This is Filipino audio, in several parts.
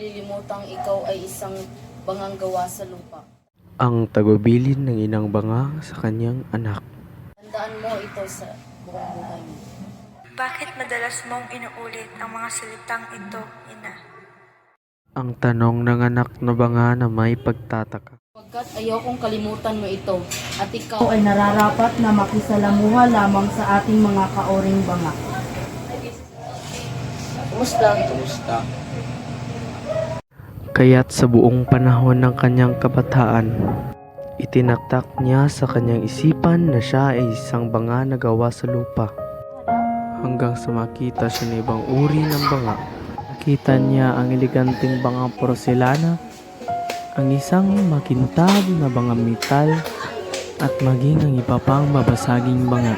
kalilimutang ikaw ay isang bangang gawa sa lupa. Ang tagubilin ng inang banga sa kanyang anak. Tandaan mo ito sa buong buhay mo. Bakit madalas mong inuulit ang mga salitang ito, ina? Ang tanong ng anak na banga na may pagtataka. Pagkat ayaw kong kalimutan mo ito at ikaw ay nararapat na makisalamuha lamang sa ating mga kaoring banga. Kumusta? Kumusta? Kaya't sa buong panahon ng kanyang kabataan, itinaktak niya sa kanyang isipan na siya ay isang banga na gawa sa lupa. Hanggang sa makita siya ng ibang uri ng banga. Nakita niya ang eleganteng bangang porselana, ang isang makintab na bangang metal, at maging ang iba pang mabasaging banga.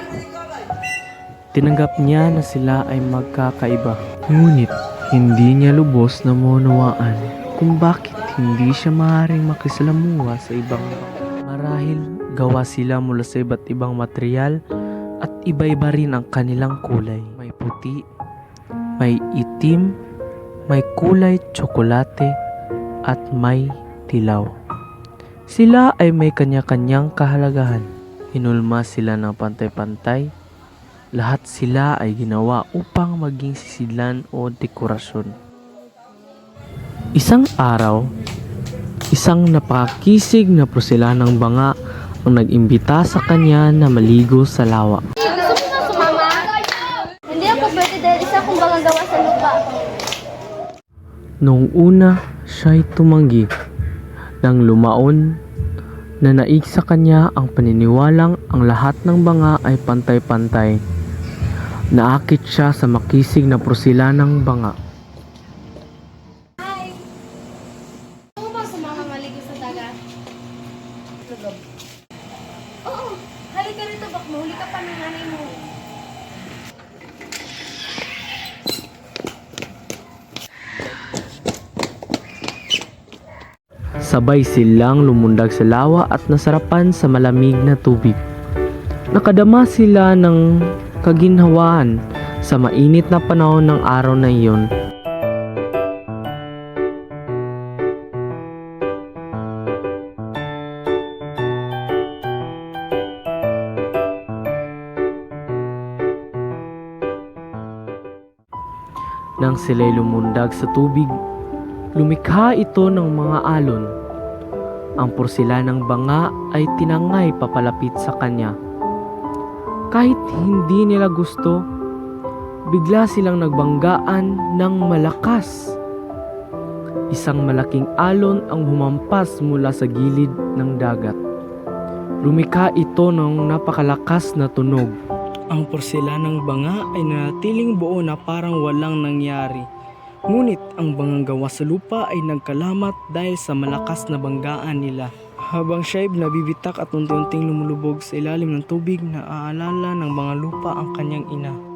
Tinanggap niya na sila ay magkakaiba. Ngunit hindi niya lubos na maunawaan kung bakit hindi siya maaaring makisalamuha sa ibang marahil gawa sila mula sa iba't ibang material at iba-iba rin ang kanilang kulay. May puti, may itim, may kulay tsokolate at may tilaw. Sila ay may kanya-kanyang kahalagahan. Hinulma sila ng pantay-pantay lahat sila ay ginawa upang maging sisidlan o dekorasyon. Isang araw, isang napakakisig na porselanang banga ang nag-imbita sa kanya na maligo sa lawa. Gusto mo na sumama? Hindi ako pwede dahil isa akong gawa sa lupa. Noong una, siya'y tumanggi. Nang lumaon, na naig sa kanya ang paniniwalang ang lahat ng banga ay pantay-pantay. Naakit siya sa makisig na porselanang banga. Gusto mo ba sumama maligo sa dagat? Oo. Halika rito, bak. Mahuli ka pa ng nanay mo. Sabay silang lumundag sa lawa at nasarapan sa malamig na tubig. Nakadama sila ng kaginhawaan sa mainit na panahon ng araw na iyon. Nang sila'y lumundag sa tubig, lumikha ito ng mga alon. Ang porselanang banga ay tinangay papalapit sa kanya. Kahit hindi nila gusto, bigla silang nagbanggaan ng malakas. Isang malaking alon ang humampas mula sa gilid ng dagat. Lumikha ito ng napakalakas na tunog. Ang porselanang banga ay nanatiling buo na parang walang nangyari. Ngunit ang bangang gawa sa lupa ay nagkalamat dahil sa malakas na banggaan nila. Habang siya ay nabibitak at unti-unting lumulubog sa ilalim ng tubig, naaalala ng mga lupa ang kanyang ina.